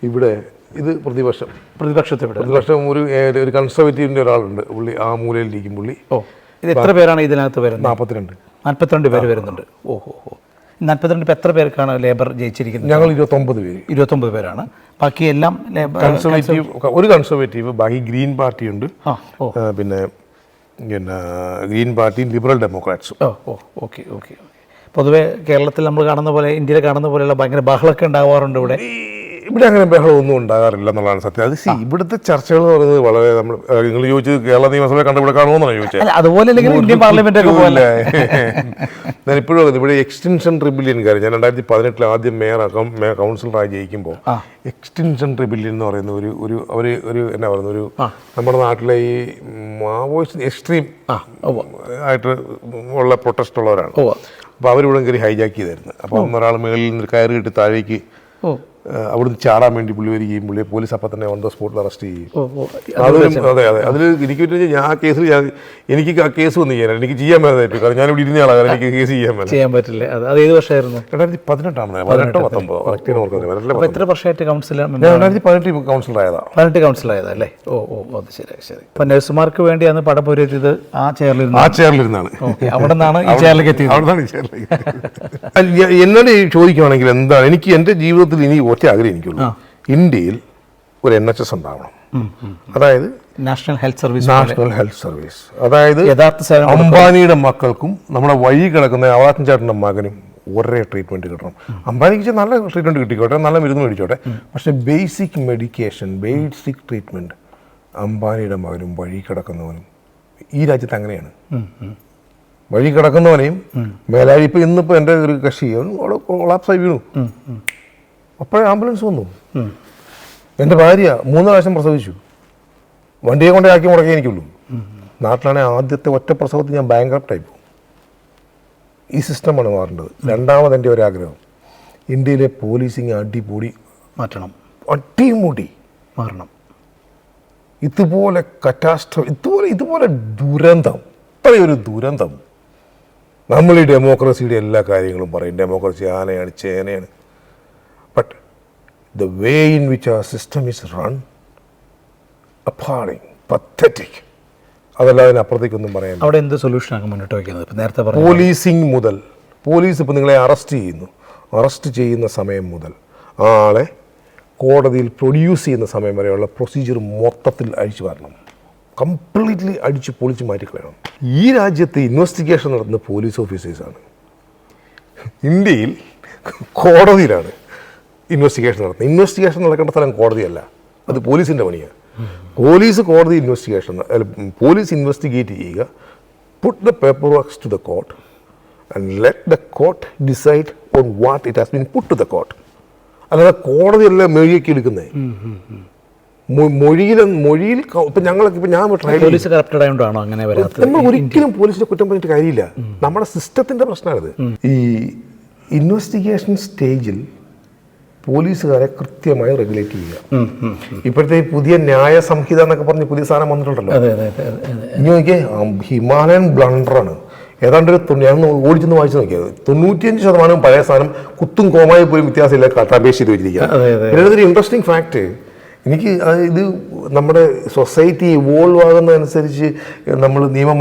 B: ഇവിടെ ഇത് പ്രതിപക്ഷം.
A: പ്രതിപക്ഷത്തെ
B: പ്രതിപക്ഷം ഒരു ഒരു കൺസർവേറ്റീവിന്റെ ഒരാളുണ്ട്. പുള്ളി ആ മൂലയിലിരിക്കും പുള്ളി.
A: ഓ ഇത് എത്ര പേരാണ് ഇതിനകത്ത് വരുന്നത്?
B: നാൽപ്പത്തിരണ്ട്
A: നാൽപ്പത്തിരണ്ട് പേര് വരുന്നുണ്ട്. ഓഹോ ഓ നാൽപ്പത്തിരണ്ട് ഇപ്പം എത്ര പേർക്കാണ് ലേബർ ജയിച്ചിരിക്കുന്നത്?
B: ഞങ്ങൾ ഇരുപത്തൊമ്പത് പേര്.
A: ഇരുപത്തൊമ്പത് പേരാണ്. ബാക്കി എല്ലാം ലേബർ
B: കൺസർവേറ്റീവ് ഒരു കൺസർവേറ്റീവ് ബാക്കി ഗ്രീൻ പാർട്ടിയുണ്ട്
A: ആ ഓ.
B: പിന്നെ പിന്നെ ഗ്രീൻ പാർട്ടി ലിബറൽ ഡെമോക്രാറ്റ്സും.
A: ഓ ഓ ഓക്കെ ഓക്കെ പൊതുവേ കേരളത്തിൽ നമ്മൾ കാണുന്ന പോലെ ഇന്ത്യയിൽ കാണുന്ന പോലെയുള്ള ഭയങ്കര ബഹളമൊക്കെ ഉണ്ടാവാറുണ്ട് ഇവിടെ.
B: ഇവിടെ അങ്ങനെ ബഹളം ഒന്നും ഉണ്ടാകാറില്ല എന്നുള്ളതാണ് സത്യം. അത് see, ഇവിടുത്തെ ചർച്ചകൾ എന്ന് പറയുന്നത് വളരെ നമ്മൾ നിങ്ങൾ ചോദിച്ചത് കേരള നിയമസഭ കണ്ട് ഇവിടെ കാണുമെന്നാണ് ചോദിച്ചത്.
A: അതുപോലെ ഇന്ത്യൻ പാർലമെന്റ്
B: ഞാൻ ഇപ്പോഴും ഇവിടെ എക്സ്റ്റൻഷൻ ട്രിബിലിയൻ കാര്യം ഞാൻ രണ്ടായിരത്തി പതിനെട്ടിൽ ആദ്യം മേയർ കൗൺസിലറായി ജയിക്കുമ്പോൾ എക്സ്റ്റൻഷൻ ട്രിബിലിയൻ എന്ന് പറയുന്ന ഒരു ഒരു അവർ ഒരു എന്നാ പറയുന്ന ഒരു നമ്മുടെ നാട്ടിലെ ഈ മാവോയിസ്റ്റ് എക്സ്ട്രീം ആയിട്ട് ഉള്ള പ്രൊട്ടസ്റ്റ് ഉള്ളവരാണ്. അപ്പോൾ അവരിവിടെ കയറി ഹൈജാക്ക് ചെയ്തായിരുന്നു. അപ്പോൾ ഒരാൾ മുകളിൽ നിന്ന് കയറി കിട്ടി താഴേക്ക് അവിടുന്ന് ചാടാൻ വേണ്ടി പുള്ളി വരികയും പുള്ളിയെ പോലീസ് അപ്പം തന്നെ ഓൺ ദ സ്പോട്ടിൽ അറസ്റ്റ് ചെയ്യും അതെ അതെ അതിൽ എനിക്ക് പറ്റുന്ന ഞാൻ ആ കേസിൽ ഞാൻ എനിക്ക് ആ കേസ് ഒന്നും ചെയ്യാൻ എനിക്ക് ചെയ്യാൻ മേലായിട്ട് കാരണം ഞാൻ ഇവിടെ ഇരുന്ന ആളാണ് എനിക്ക് കേസ് ചെയ്യാൻ മേല.
A: ചെയ്യാൻ പറ്റില്ല. അത് ഏത് വർഷമായിരുന്നു
B: രണ്ടായിരത്തി പതിനെട്ടാണ് പതിനെട്ടോ പത്തൊമ്പതോ? ഓർക്കുന്നത്
A: എത്ര വർഷമായിട്ട് കൗൺസിലർ
B: രണ്ടായിരത്തി പതിനെട്ട് കൗൺസിലർ ആയതാ.
A: പതിനെട്ട് കൗൺസിലായതല്ലേ ഓ ഓ ഓ, അത് ശരി ശരി. ഇപ്പം നഴ്സുമാർക്ക് അന്ന് പടം പൊരുത്തിയത് ആ ചെയറിലിരുന്ന്
B: ആ ചെയറിലിരുന്നാണ്
A: അവിടെ നിന്നാണ് ഈ ചെയറിലേക്ക് എത്തിയത്?
B: അല്ല, എന്നോട് ചോദിക്കുവാണെങ്കിൽ എന്താണ്? എനിക്ക് എന്റെ ജീവിതത്തിൽ ഇനി ഒറ്റ ആഗ്രഹം എനിക്കുള്ളൂ. ഇന്ത്യയിൽ ഒരു എൻ എച്ച് എസ് ഉണ്ടാവണം. അതായത്
A: National Health Service
B: National Health Service അതായത്
A: യഥാർത്ഥ
B: അംബാനിയുടെ മക്കൾക്കും നമ്മുടെ വഴി കിടക്കുന്ന ചേട്ടന്റെ മകനും ഒരേ ട്രീറ്റ്മെന്റ് കിട്ടണം. അംബാനിക്ക് നല്ല ട്രീറ്റ്മെന്റ് കിട്ടിക്കോട്ടെ നല്ല മരുന്ന് മേടിച്ചോട്ടെ. പക്ഷെ ബേസിക് മെഡിക്കേഷൻ ബേസിക് ട്രീറ്റ്മെന്റ് അംബാനിയുടെ മകനും വഴി കിടക്കുന്നവനും ഈ രാജ്യത്ത് അങ്ങനെയാണ്. വഴി കിടക്കുന്നവനെയും മേലാഴി ഇപ്പം ഇന്നിപ്പോൾ എന്റെ ഒരു കക്ഷി അവൻ കൊളാപ്സായി വീണു. അപ്പോഴേ ആംബുലൻസ് വന്നു. എന്റെ ഭാര്യ മൂന്ന് പ്രാവശ്യം പ്രസവിച്ചു. വണ്ടിയെ കൊണ്ടേ ആക്കി മുടക്കി എനിക്കുള്ളൂ. നാട്ടിലാണെ ആദ്യത്തെ ഒറ്റ പ്രസവത്തിൽ ഞാൻ ബാങ്ക്രപ്റ്റായി പോകും ഈ സിസ്റ്റമാണ് മാറേണ്ടത്. രണ്ടാമത് എന്റെ ഒരാഗ്രഹം ഇന്ത്യയിലെ പോലീസിങ് അടിപൊളി.
A: മാറ്റണം.
B: അടിമുടി.
A: മാറണം.
B: ഇതുപോലെ കറ്റാസ്ട്ര ഇതുപോലെ ഇതുപോലെ ദുരന്തം. ഇത്രയൊരു ദുരന്തം. നമ്മൾ ഈ ഡെമോക്രസിയുടെ എല്ലാ കാര്യങ്ങളും പറയും. ഡെമോക്രസി ആനയാണ് ചേനയാണ്. The way in which our system is run appalling pathetic. അതല്ലാതെ അതിനപ്പുറത്തേക്കൊന്നും പറയാൻ
A: അവിടെ എന്ത് സൊല്യൂഷനാണ് മുന്നോട്ട് വയ്ക്കുന്നത്? ഇപ്പം നേരത്തെ പറഞ്ഞു
B: പോലീസിങ് മുതൽ. പോലീസ് ഇപ്പോൾ നിങ്ങളെ അറസ്റ്റ് ചെയ്യുന്നു. അറസ്റ്റ് ചെയ്യുന്ന സമയം മുതൽ. ആളെ കോടതിയിൽ പ്രൊഡ്യൂസ് ചെയ്യുന്ന സമയം വരെയുള്ള പ്രൊസീജിയർ മൊത്തത്തിൽ അഴിച്ചു വരണം കംപ്ലീറ്റ്ലി അടിച്ച് പൊളിച്ച് മാറ്റിക്കളയണം ഈ രാജ്യത്ത് ഇൻവെസ്റ്റിഗേഷൻ നടത്തുന്ന പോലീസ് ഓഫീസേഴ്സാണ് ഇന്ത്യയിൽ കോടതിയിലാണ് ഇൻവെസ്റ്റിഗേഷൻ നടത്തുന്നത്. ഇൻവെസ്റ്റിഗേഷൻ നടക്കേണ്ട സ്ഥലം കോടതിയല്ല. അത് പോലീസിന്റെ പണിയാണ് പോലീസ് കോടതി ഇൻവെസ്റ്റിഗേഷൻ പോലീസ് ഇൻവെസ്റ്റിഗേറ്റ് ചെയ്യുക. Put the paper works to the court and let the court decide on what it has been put to the court അല്ലാതെ കോടതിയല്ല മൊഴിയൊക്കെ എടുക്കുന്നത് മൊഴിയിൽ മൊഴിയിൽ ഇപ്പം ഞങ്ങളൊക്കെ ഇപ്പം ഞാൻ
A: പോലീസ് കറപ്റ്റഡ് ആയതുകൊണ്ടാണോ അങ്ങനെ വരാത്തത്?
B: നമ്മൾ ഒരിക്കലും പോലീസിനെ കുറ്റം പറഞ്ഞിട്ട് കാര്യമില്ല. നമ്മുടെ സിസ്റ്റത്തിന്റെ പ്രശ്നമാണിത്. ഈ ഇൻവെസ്റ്റിഗേഷൻ സ്റ്റേജിൽ പോലീസുകാരെ കൃത്യമായി റെഗുലേറ്റ് ചെയ്യുക. ഇപ്പോഴത്തെ ഈ പുതിയ ന്യായ സംഹിത എന്നൊക്കെ പറഞ്ഞ് പുതിയ സാധനം വന്നിട്ടുണ്ടല്ലോ. ഇനി നോക്കിയേ ഹിമാലയൻ ബ്ലണ്ടറാണ്. ഏതാണ്ട് ഒരു ഞാൻ ഓടിച്ചെന്ന് വായിച്ചു നോക്കിയത് തൊണ്ണൂറ്റിയഞ്ച് ശതമാനം പഴയ സാധനം കുത്തും കോമായി പോലും വ്യത്യാസമില്ല കട്ടാപേശ് ചെയ്ത് വെച്ചിരിക്കുക ഒരു ഇൻട്രസ്റ്റിംഗ് ഫാക്ട് എനിക്ക് ഇത് നമ്മുടെ സൊസൈറ്റി ഇവോൾവ് ആകുന്നതനുസരിച്ച് നമ്മൾ നിയമം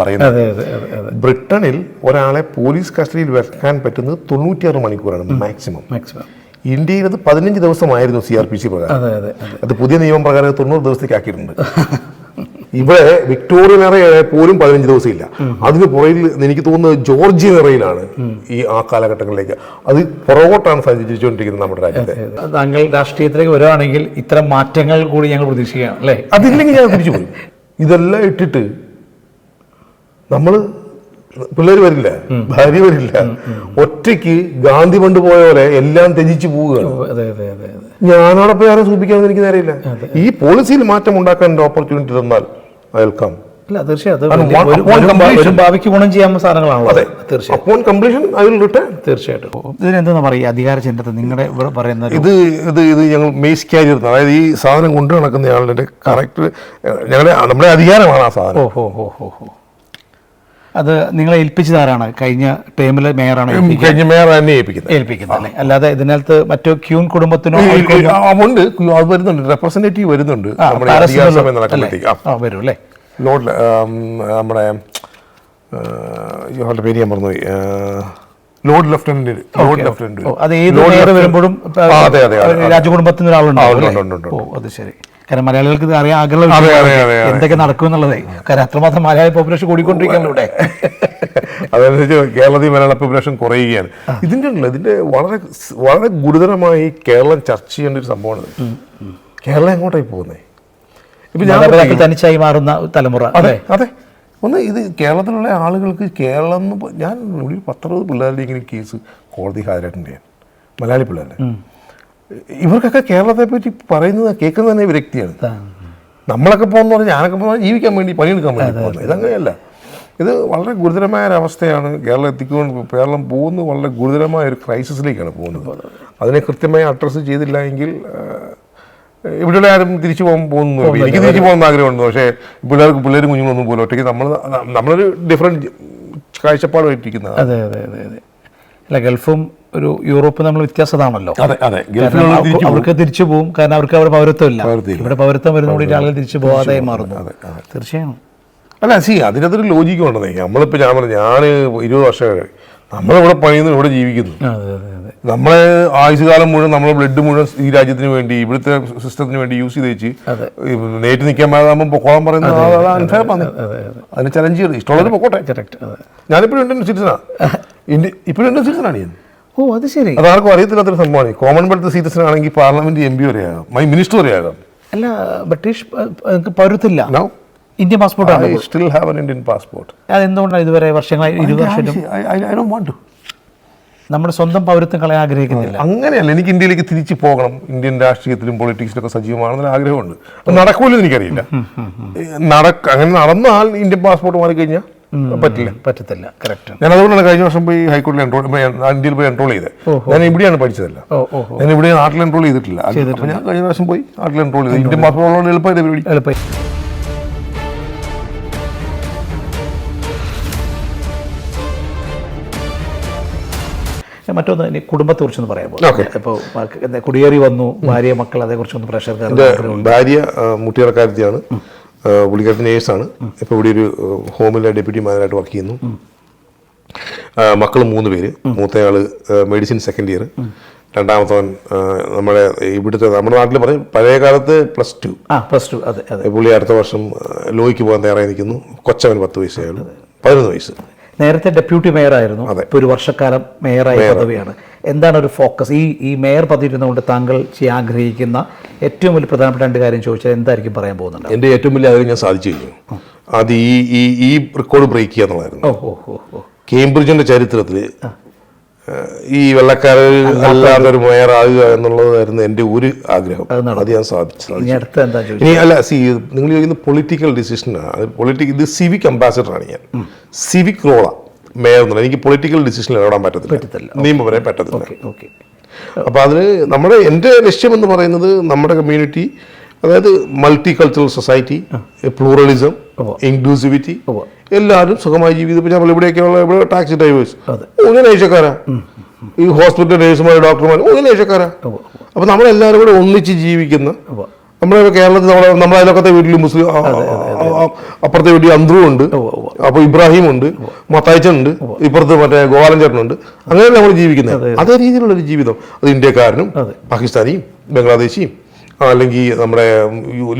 B: പറയുന്നത്.
A: അതെ അതെ അതെ
B: ബ്രിട്ടനിൽ ഒരാളെ പോലീസ് കസ്റ്റഡിയിൽ വെക്കാൻ പറ്റുന്നത് തൊണ്ണൂറ്റിയാറ് മണിക്കൂറാണ് മാക്സിമം
A: മാക്സിമം
B: ഇന്ത്യയിൽ അത് പതിനഞ്ച് ദിവസമായിരുന്നു സി ആർ പി സി പ്രകാരം.
A: അതെ
B: പുതിയ നിയമം പ്രകാരം അത് തൊണ്ണൂറ് ദിവസത്തേക്ക് ആക്കിയിട്ടുണ്ട്. ഇവിടെ വിക്ടോറിയൻ നിറയെ പോലും പതിനഞ്ച് ദിവസം ഇല്ല അതിന് പുറയിൽ എനിക്ക് തോന്നുന്നത് ജോർജിയൻ നിറയിലാണ് ഈ ആ കാലഘട്ടങ്ങളിലേക്ക്. അത് പുറകോട്ടാണ് സഞ്ചരിച്ചുകൊണ്ടിരിക്കുന്നത് നമ്മുടെ രാജ്യത്തെ.
A: താങ്കൾ രാഷ്ട്രീയത്തിലേക്ക് വരുവാണെങ്കിൽ ഇത്തരം മാറ്റങ്ങൾ കൂടി ഞങ്ങൾ പ്രതീക്ഷിക്കുകയാണ് അല്ലേ?
B: അതില്ലെങ്കിൽ ഞാൻ തിരിച്ചു പോയി ഇതെല്ലാം ഇട്ടിട്ട് നമ്മൾ പിള്ളേർ വരില്ല ഭാര്യ വരില്ല. ഒറ്റയ്ക്ക് ഗാന്ധി പണ്ട് പോയ പോലെ എല്ലാം ത്യജിച്ചു പോവുകയാണ്.
A: അതെ അതെ അതെ അതെ.
B: ഞാനോടൊപ്പം ആരും സൂചിപ്പിക്കാമെന്ന് എനിക്ക് നേരെയില്ല. ഈ പോളിസിയിൽ മാറ്റം ഉണ്ടാക്കാൻ ഓപ്പർച്യൂണിറ്റി തന്നാൽ വെൽക്കം
A: തീർച്ചയായിട്ടും. ഇതിനെന്താ പറയുക? അധികാര ചിഹ്നത്തെ നിങ്ങളുടെ ഇവിടെ പറയുന്നത്
B: ഇത് ഇത് ഇത് ഞങ്ങൾ ക്യാരിയർ അതായത് ഈ സാധനം കൊണ്ടു നടക്കുന്ന ആളുടെ കറക്റ്റ് ഞങ്ങളുടെ നമ്മുടെ അധികാരമാണ് ആ സാധനം.
A: ഓ ഹോ ഹോ ഹോ. അത് നിങ്ങളെ ഏൽപ്പിച്ചതാരാണ്? കഴിഞ്ഞ ടേമിൽ മേയറാണ്
B: കഴിഞ്ഞ മേയർ തന്നെ ഏൽപ്പിക്കുന്നത്.
A: ഏൽപ്പിക്കുന്നത് അല്ലേ? അല്ലാതെ ഇതിനകത്ത് മറ്റു ക്യൂൻ കുടുംബത്തിനോ
B: ഉണ്ട്. അത് വരുന്നുണ്ട്. റെപ്രസെന്റേറ്റീവ് വരുന്നുണ്ട്.
A: വരും അല്ലേ?
B: ലോഡ് നമ്മുടെ ഇയാളുടെ പേര് ഞാൻ പറഞ്ഞു ലോഡ് ലെഫ്റ്റനന്റ് ലോഡ് ലെഫ്റ്റനന്റ്
A: അത് ഏത് വരുമ്പോഴും
B: രാജകുടുംബത്തിൽ
A: നിന്ന് ഒരാളുണ്ടാവും അത് ശരി. കാരണം മലയാളികൾക്ക് ഇത് അറിയാൻ ആഗ്രഹം. എന്തൊക്കെ നടക്കും എന്നുള്ളത് കാരണം അത്രമാത്രം മലയാളി പോപ്പുലേഷൻ കൂടിക്കൊണ്ടിരിക്കുകയാണ് ഇവിടെ.
B: അതനുസരിച്ച് കേരളത്തിൽ മലയാള പോപ്പുലേഷൻ കുറയുകയാണ്. ഇതിന്റെ ഉണ്ടല്ലോ ഇതിന്റെ വളരെ വളരെ ഗുരുതരമായി കേരളം ചർച്ച ചെയ്യേണ്ട ഒരു സംഭവമാണ് കേരളം എങ്ങോട്ടായി പോകുന്നത് ഇപ്പം ഞാൻ
A: തനിച്ചായി മാറുന്ന തലമുറ
B: അതെ അതെ. ഒന്ന് ഇത് കേരളത്തിലുള്ള ആളുകൾക്ക് കേരളം എന്ന് ഞാൻ ഒരു പത്തറുപത് പിള്ളേരുടെ ഇങ്ങനെ കേസ് കോടതി ഹാജരായിട്ടുണ്ട് മലയാളി പിള്ളേരുടെ. ഇവർക്കൊക്കെ കേരളത്തെ പറ്റി പറയുന്നത് കേൾക്കുന്നത് തന്നെ
A: വ്യക്തിയാണ്.
B: നമ്മളൊക്കെ പോകുന്ന പറഞ്ഞാൽ ഞാനൊക്കെ പോകുന്നത് ജീവിക്കാൻ വേണ്ടി പണിയെടുക്കാൻ വേണ്ടി പോകുന്നത്. ഇതങ്ങനെയല്ല. ഇത് വളരെ ഗുരുതരമായ ഒരു അവസ്ഥയാണ് കേരളം എത്തിക്കൊണ്ട് കേരളം പോകുന്നത് വളരെ ഗുരുതരമായ ഒരു ക്രൈസിസിലേക്കാണ് പോകുന്നത്. അതിനെ കൃത്യമായി അഡ്രസ്സ് ചെയ്തില്ല എങ്കിൽ ഇവിടെയുള്ള ഇവിടെ ആരും തിരിച്ചു പോകാൻ പോകുന്നു എനിക്ക് തിരിച്ചു പോകുന്ന ആഗ്രഹമുണ്ട്. പക്ഷേ പിള്ളേർക്ക് പിള്ളേരും കുഞ്ഞുങ്ങളൊന്നും പോലും ഒറ്റയ്ക്ക് നമ്മൾ നമ്മളൊരു ഡിഫറെന്റ് കാഴ്ചപ്പാടുമായിട്ടിരിക്കുന്നത്
A: അതെ അതെ അതെ അതെ. അല്ല ഗൾഫും ഒരു യൂറോപ്പും നമ്മൾ വ്യത്യാസതാണല്ലോ.
B: അതെ അതെ.
A: അവർക്ക് തിരിച്ചു പോകും. കാരണം അവർക്ക് അവിടെ പൗരത്വം ഇല്ല ഇവിടെ പൗരത്വം വരുന്നതോടെ ആളുകൾ തിരിച്ചു പോകാതെ മാറുന്നു. തീർച്ചയായും.
B: അല്ല സി അതിനകത്തൊരു ലോജിക്ക് ഉണ്ടെന്നേ നമ്മളിപ്പോൾ ഞാൻ പറഞ്ഞു ഞാൻ ഇരുപത് വർഷമായി നമ്മളിവിടെ പണിയുന്നു ഇവിടെ ജീവിക്കുന്നു. നമ്മളെ ആയുസ്കാലം മുഴുവൻ നമ്മളെ ബ്ലഡ് മുഴുവൻ ഈ രാജ്യത്തിന് വേണ്ടി ഇവിടുത്തെ സിസ്റ്റത്തിന് വേണ്ടി യൂസ് ചെയ്ത് വെച്ച് നേരിട്ട് നിൽക്കാൻ മേലാകുമ്പോൾ പൊക്കോളം പറയുന്നത് അതിന് ചലഞ്ച് ചെയ്ത് ഇഷ്ടമുള്ളവർ പൊക്കോട്ടെ. ഞാനിപ്പോഴും ഇന്ത്യൻ സിറ്റിസനാണ് ഇന്ത്യ ഇപ്പോഴും ഇന്ത്യൻ സിറ്റിസനാണ് ഞാൻ
A: ഓ അത് ശരി.
B: അത് ആർക്കും അറിയത്തില്ലാത്തൊരു സംഭവമാണ്. കോമൺവെൽത്ത് സിറ്റിസൺ ആണെങ്കിൽ പാർലമെന്റ് എം പി വരെയാകാം. മൈ മിനിസ്റ്റർ വരെയാകാം.
A: അല്ല ബ്രിട്ടീഷ് നിങ്ങൾക്ക് പ- പൗരത്വമില്ല Indian പാസ്പോർട്ടാണ്
B: I still have an Indian passport
A: അതെന്തുകൊണ്ടാണ് ഇതുവരെ വർഷങ്ങളായി ഇരുപത് വർഷം നമ്മുടെ സ്വന്തം പൗരത്വം കളയാൻ ആഗ്രഹിക്കുന്നില്ല.
B: അങ്ങനെയല്ല. എനിക്ക് ഇന്ത്യയിലേക്ക് തിരിച്ചു പോകണം. ഇന്ത്യൻ രാഷ്ട്രീയത്തിലും പൊളിറ്റിക്സിലൊക്കെ സജീവമാണെന്ന് ആഗ്രഹമുണ്ട്. അത് നടക്കൂലെന്ന് എനിക്കറിയില്ല. നടക്ക അങ്ങനെ നടന്നാൽ ഇന്ത്യൻ പാസ്പോർട്ട് മാറിക്കഴിഞ്ഞാൽ പറ്റില്ല.
A: പറ്റത്തില്ല. കറക്റ്റ്
B: ഞാൻ അതുകൊണ്ടാണ് കഴിഞ്ഞ വർഷം പോയി ഹൈക്കോടതിയിൽ എൻറോൾ ഇന്ത്യയിൽ പോയി എൻട്രോൾ ചെയ്തത്. ഞാൻ ഇവിടെയാണ് പഠിച്ചതല്ല. ഞാൻ ഇവിടെ നാട്ടിൽ എൻട്രോൾ ചെയ്തിട്ടില്ല. ഞാൻ കഴിഞ്ഞ പ്രാവശ്യം പോയി നാട്ടിൽ എൻട്രോൾ ചെയ്തു. ഇന്ത്യൻ പാസ്പോർട്ട് എളുപ്പമായിട്ട് പരിപാടി
A: മറ്റൊന്ന് ഇനി കുടുംബത്തെ കുറിച്ചൊന്ന് പറയാൻ
B: Okay.
A: ഇപ്പോൾ കുടിയേറി വന്നു ഭാര്യ മക്കൾ അതേക്കുറിച്ചൊന്ന് പ്രഷർ
B: ഭാര്യ മുട്ടിയറക്കാരത്തിയാണ്. പുള്ളിക്കാരത്തി നേഴ്സാണ്. ഇപ്പോൾ ഇവിടെ ഒരു ഹോമിലെ ഡെപ്യൂട്ടി മാനേജറായിട്ട് വർക്ക് ചെയ്യുന്നു. മക്കൾ മൂന്ന് പേര്. മൂത്തയാൾ മെഡിസിൻ സെക്കൻഡ് ഇയർ രണ്ടാമത്തവൻ നമ്മുടെ ഇവിടുത്തെ നമ്മുടെ നാട്ടിൽ പറയും പഴയ കാലത്ത് പ്ലസ് ടു
A: പ്ലസ് ടു അതെ അതെ.
B: പുള്ളി അടുത്ത വർഷം ലോയ്ക്ക് പോകാൻ തയ്യാറായി നിൽക്കുന്നു. കൊച്ചവൻ പത്ത് വയസ്സായുള്ളൂ പതിനൊന്ന് വയസ്സ്.
A: നേരത്തെ ഡെപ്യൂട്ടി മേയർ ആയിരുന്നു
B: അതെ.
A: ഒരു വർഷക്കാലം മേയറായ. പദവിയാണ്. എന്താണ് ഒരു ഫോക്കസ്? ഈ ഈ മേയർ പതിയിരുന്നുകൊണ്ട് താങ്കൾ ചെയ്യാൻ ആഗ്രഹിക്കുന്ന ഏറ്റവും വലിയ പ്രധാനപ്പെട്ട രണ്ട് കാര്യം ചോദിച്ചാൽ എന്തായിരിക്കും പറയാൻ പോകുന്നത്
B: എന്റെ ഏറ്റവും വലിയ ആഗ്രഹം ഞാൻ സാധിച്ചു കഴിഞ്ഞു. അത് ഈ ഈ ഈ റെക്കോർഡ് ബ്രേക്ക് ചെയ്യുക എന്നുള്ളതായിരുന്നു.
A: ഓ
B: ചരിത്രത്തിൽ ഈ വെള്ളക്കാരൻ അല്ലാത്ത ഒരു മേയർ ആകുക എന്നുള്ളതായിരുന്നു എന്റെ ഒരു ആഗ്രഹം. അത് ഞാൻ സാധിച്ചു.
A: ഇനി
B: അല്ല സി നിങ്ങൾ ചോദിക്കുന്ന പൊളിറ്റിക്കൽ ഡിസിഷനാണ് പൊളിറ്റിക് ഇത് സിവിക് അംബാസഡറാണ് ഞാൻ. സിവിക് റോളാണ് മേയർ എന്നുള്ള എനിക്ക് പൊളിറ്റിക്കൽ ഡിസിഷൻ ഇടപെടാൻ പറ്റത്തില്ല. നിയമപരമായി പറ്റത്തില്ല.
A: Okay okay.
B: അപ്പോൾ അതിന് നമ്മുടെ എന്റെ ലക്ഷ്യം എന്ന് പറയുന്നത് നമ്മുടെ കമ്മ്യൂണിറ്റി അതായത് multicultural society pluralism inclusivity. എല്ലാവരും സുഖമായി ജീവിതം ഇപ്പോൾ നമ്മൾ ഇവിടെയൊക്കെയുള്ള ഇവിടെ ടാക്സി ഡ്രൈവേഴ്സ്. ഒന്നിനും ഏഷ്യക്കാരാ ഈ ഹോസ്പിറ്റൽ നേഴ്സുമാർ ഡോക്ടർമാർ ഒന്നിനും ഏഷ്യക്കാരാ. അപ്പോൾ നമ്മളെല്ലാവരും കൂടെ ഒന്നിച്ച് ജീവിക്കുന്ന. നമ്മുടെ കേരളത്തിൽ നമ്മുടെ നമ്മുടെ അയൽവക്കത്തെ വീട്ടിൽ മുസ്ലിം അപ്പുറത്തെ വീട്ടിൽ അന്ത്രു ഉണ്ട്. അപ്പോൾ ഇബ്രാഹിം ഉണ്ട് മത്തായിച്ചൻ ഉണ്ട് ഇപ്പുറത്ത് മറ്റേ ഗോപാലൻ ചേട്ടനുണ്ട് അങ്ങനെ നമ്മൾ ജീവിക്കുന്നത്? അതേ രീതിയിലുള്ള ഒരു ജീവിതം. അത് ഇന്ത്യക്കാരനും പാകിസ്ഥാനിയും ബംഗ്ലാദേശിയും അല്ലെങ്കിൽ നമ്മുടെ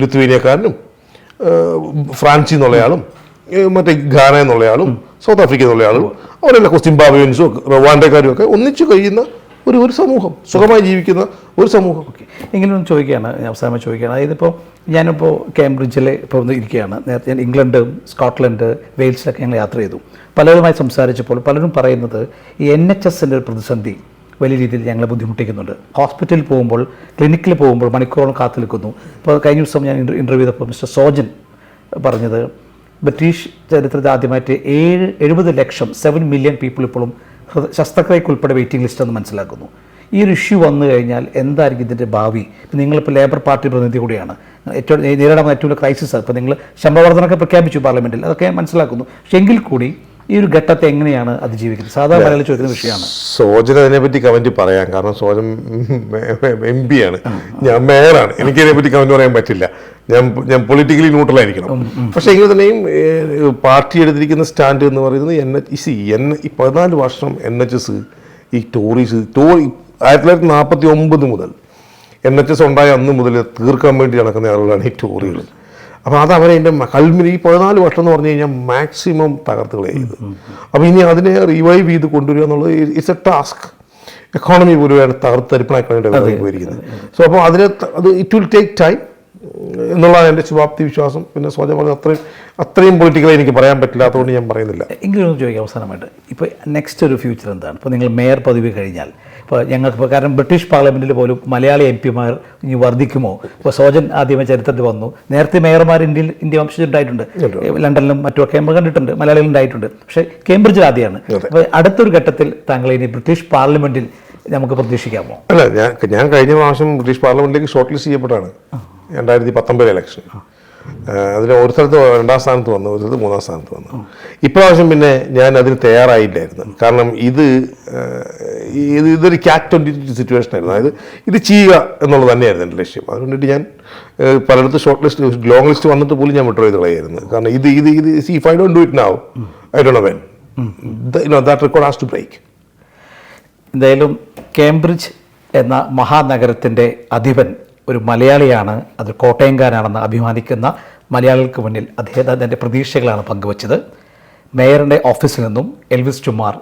B: ലിത്വേനിയക്കാരനും ഫ്രാൻസിൽ നിന്നുള്ളയാളും മറ്റേ ഘാന എന്നുള്ളയാളും സൗത്ത് ആഫ്രിക്ക എന്നുള്ളയാളും അവരെല്ലാം സിംബാബ്വേൻസും റവാൻഡക്കാരും ഒക്കെ ഒന്നിച്ചു കഴിയുന്ന ഒരു ഒരു സമൂഹം സുഖമായി ജീവിക്കുന്ന ഒരു സമൂഹം.
A: ഓക്കെ. എങ്കിലും ചോദിക്കുകയാണ് അവസാനമായി ചോദിക്കുകയാണ്. അതായത് ഇപ്പോൾ ഞാനിപ്പോൾ കേംബ്രിഡ്ജിൽ ഇപ്പോൾ ഇരിക്കുകയാണ്. നേരത്തെ ഞാൻ ഇംഗ്ലണ്ട് സ്കോട്ട്ലൻഡ് വെയിൽസിലൊക്കെ ഞങ്ങൾ യാത്ര ചെയ്തു. പലരുമായി സംസാരിച്ചപ്പോൾ പലരും പറയുന്നത് ഈ എൻ എച്ച് എസിന്റെ ഒരു പ്രതിസന്ധി വലിയ രീതിയിൽ ഞങ്ങളെ ബുദ്ധിമുട്ടിക്കുന്നുണ്ട്. ഹോസ്പിറ്റലിൽ പോകുമ്പോൾ ക്ലിനിക്കിൽ പോകുമ്പോൾ മണിക്കൂറോളം കാത്തു നിൽക്കുന്നു ഇപ്പോൾ കഴിഞ്ഞ ദിവസം ഞാൻ ഇന്റർവ്യൂ ചെയ്തപ്പോൾ മിസ്റ്റർ സോജൻ പറഞ്ഞത് ബ്രിട്ടീഷ് ചരിത്രത്തിൽ ആദ്യമായിട്ട് ഏഴ് എഴുപത് ലക്ഷം സെവൻ മില്യൺ പീപ്പിൾ ഇപ്പോഴും ഹൃദ- ശസ്ത്രക്രിയക്ക് ഉൾപ്പെടെ വെയിറ്റിംഗ് ലിസ്റ്റ് എന്ന് മനസ്സിലാക്കുന്നു. ഈ ഒരു ഇഷ്യൂ വന്നു കഴിഞ്ഞാൽ എന്തായിരിക്കും ഇതിന്റെ ഭാവി? ഇപ്പം നിങ്ങളിപ്പോൾ ലേബർ പാർട്ടി പ്രതിനിധി കൂടിയാണ്. ഏറ്റവും നേരിടാൻ ഏറ്റവും വലിയ ക്രൈസിസ് ഇപ്പോൾ നിങ്ങൾ ശമ്പള വർധനമൊക്കെ പ്രഖ്യാപിച്ചു പാർലമെന്റിൽ അതൊക്കെ മനസ്സിലാക്കുന്നു. പക്ഷേ എങ്കിൽ കൂടി ഈ ഒരു ഘട്ടത്തെ എങ്ങനെയാണ് അതിജീവിക്കുന്നത്? സാധാരണ മലയാളി ചോദിക്കുന്ന വിഷയമാണ്.
B: സോജൻ അതിനെപ്പറ്റി കമന്റ് പറയാം. കാരണം സോജൻ എം പി ആണ്. ഞാൻ മേയറാണ് എനിക്ക് ഇതിനെപ്പറ്റി കമന്റ് പറയാൻ പറ്റില്ല. ഞാൻ ഞാൻ പൊളിറ്റിക്കലി ന്യൂട്രൽ ആയിരിക്കണം. പക്ഷേ എങ്കിൽ തന്നെയും പാർട്ടി എടുത്തിരിക്കുന്ന സ്റ്റാൻഡ് എന്ന് പറയുന്നത് എൻ എച്ച് സി എൻ ഈ പതിനാല് വർഷം എൻ എച്ച് എസ് ഈ ടോറീസ് ടോറി ആയിരത്തി തൊള്ളായിരത്തി നാൽപ്പത്തി ഒമ്പത് മുതൽ എൻ എച്ച് എസ് ഉണ്ടായ അന്ന് മുതൽ തീർക്കാൻ വേണ്ടി നടക്കുന്ന ആളുകളാണ് ഈ ടോറികൾ. അപ്പോൾ അത് അവരെ എന്റെ കൽമിന് ഈ പതിനാല് വർഷം എന്ന് പറഞ്ഞു കഴിഞ്ഞാൽ മാക്സിമം തകർത്ത് കളയത് അപ്പോൾ ഇനി അതിനെ റിവൈവ് ചെയ്ത് കൊണ്ടുവരിക എന്നുള്ളത് ഇറ്റ്സ് എ ടാസ്ക് എക്കോണമി പോലും തകർത്തരിപ്പണാക്കാനായിട്ട് പോയിരിക്കുന്നത് സോ അപ്പോൾ അതിനെ അത് ഇറ്റ് വിൽ ടേക്ക് ടൈം എന്നുള്ളതാണ് എന്റെ ശുഭാപ്തി വിശ്വാസം. പിന്നെ സ്വജം പറഞ്ഞ അത്രയും അത്രയും പൊളിറ്റിക്കലായി എനിക്ക് പറയാൻ പറ്റില്ല. അതുകൊണ്ട് ഞാൻ പറയുന്നില്ല.
A: എങ്കിലും ചോദിക്കാം അവസാനമായിട്ട്. ഇപ്പോൾ നെക്സ്റ്റ് ഒരു ഫ്യൂച്ചർ എന്താണ്? ഇപ്പോൾ നിങ്ങൾ മേയർ പദവി കഴിഞ്ഞാൽ ഇപ്പോൾ ഞങ്ങൾക്ക് ഇപ്പോൾ കാരണം ബ്രിട്ടീഷ് പാർലമെന്റിൽ പോലും മലയാളി എം പിമാർ ഇനി വർദ്ധിക്കുമോ? ഇപ്പോൾ സോജൻ ആദ്യമേ ചരിത്രത്തിൽ വന്നു. നേരത്തെ മേയർമാർ ഇന്ത്യയിൽ ഇന്ത്യ വംശിച്ചിട്ടുണ്ടായിട്ടുണ്ട് ലണ്ടനിലും മറ്റുമൊക്കെ നമ്മൾ കണ്ടിട്ടുണ്ട് മലയാളികൾ ഉണ്ടായിട്ടുണ്ട്. പക്ഷേ കേംബ്രിഡ്ജിൽ ആദ്യമാണ് അപ്പോൾ അടുത്തൊരു ഘട്ടത്തിൽ താങ്കൾ ഇനി ബ്രിട്ടീഷ് പാർലമെന്റിൽ നമുക്ക് പ്രതീക്ഷിക്കാമോ?
B: അല്ല ഞാൻ ഞാൻ കഴിഞ്ഞ പ്രാവശ്യം ബ്രിട്ടീഷ് പാർലമെന്റിലേക്ക് ഷോർട്ട് ലിസ്റ്റ് ചെയ്യപ്പെട്ടാണ് രണ്ടായിരത്തി പത്തൊമ്പത് ഇലക്ഷൻ അതിൽ ഒരു സ്ഥലത്ത് രണ്ടാം സ്ഥാനത്ത് വന്നു ഒരു സ്ഥലത്ത് മൂന്നാം സ്ഥാനത്ത് വന്നു. ഇപ്രാവശ്യം പിന്നെ ഞാൻ അതിന് തയ്യാറായില്ലായിരുന്നു. കാരണം ഇത് ഇത് ഇതൊരു ക്യാറ്റ് ട്വന്റി സിറ്റുവേഷൻ ആയിരുന്നു. അതായത് ഇത് ചെയ്യുക എന്നുള്ളത് തന്നെയായിരുന്നു എന്റെ ലക്ഷ്യം. അതുകൊണ്ടിട്ട് ഞാൻ പലയിടത്ത് ഷോർട്ട് ലിസ്റ്റ് ലോങ് ലിസ്റ്റ് വന്നിട്ട് പോലും ഞാൻ വിട്ടോ ചെയ്ത് കളയായിരുന്നു. കാരണം ഇത് ഇത് ഇത് if I don't do it now I don't know when that record has to break
A: എന്തായാലും കേംബ്രിഡ്ജ് എന്ന മഹാനഗരത്തിന്റെ അധിപൻ ഒരു മലയാളിയാണ് അത് കോട്ടയംകാരാണെന്ന് അഭിമാനിക്കുന്ന മലയാളികൾക്ക് മുന്നിൽ അദ്ദേഹം തന്റെ പ്രതീക്ഷകളാണ് പങ്കുവച്ചത്. മേയറിന്റെ ഓഫീസിൽ നിന്നും എൽവിസ് ചുമാർ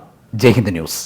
A: ജയ്ഹിന്ദ് ന്യൂസ്.